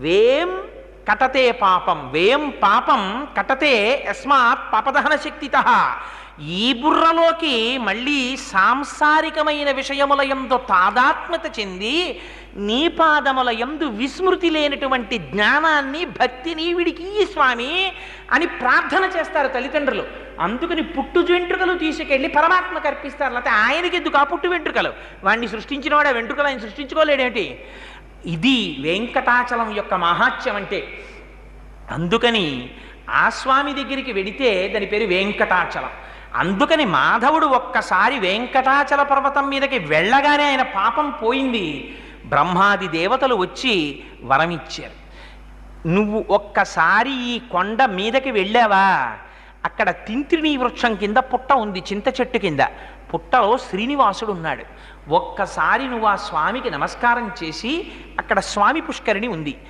వేం కటతే పాపం వేం పాపం కటతే యస్మాత్ పాపదహన శక్తిత ఈ బుర్రలోకి మళ్ళీ సాంసారికమైన విషయముల యందు తాదాత్మ్యత చెంది నీ పాదముల విస్మృతి లేనటువంటి జ్ఞానాన్ని భక్తిని వీడికి స్వామి అని ప్రార్థన చేస్తారు తల్లిదండ్రులు. అందుకని పుట్టు వెంట్రుకలు తీసుకెళ్ళి పరమాత్మకు అర్పిస్తారు లేకపోతే ఆయనకి ఎందుకు ఆ పుట్టు వెంట్రుకలు? వాడిని సృష్టించిన వాడు ఆ వెంట్రుకలు ఆయన సృష్టించుకోలేడేమిటి? ఇది వెంకటాచలం యొక్క మహాత్యం అంటే. అందుకని ఆ స్వామి దగ్గరికి వెడితే దాని పేరు వెంకటాచలం. అందుకని మాధవుడు ఒక్కసారి వెంకటాచల పర్వతం మీదకి వెళ్ళగానే ఆయన పాపం పోయింది. బ్రహ్మాది దేవతలు వచ్చి వరమిచ్చారు. నువ్వు ఒక్కసారి ఈ కొండ మీదకి వెళ్ళావా? అక్కడ తింత్రిణీ వృక్షం కింద పుట్ట ఉంది చింత చెట్టు కింద. పుట్టలో శ్రీనివాసుడు ఉన్నాడు ఒక్కసారి నువ్వు ఆ స్వామికి నమస్కారం చేసి అక్కడ స్వామి పుష్కరిణి ఉంది.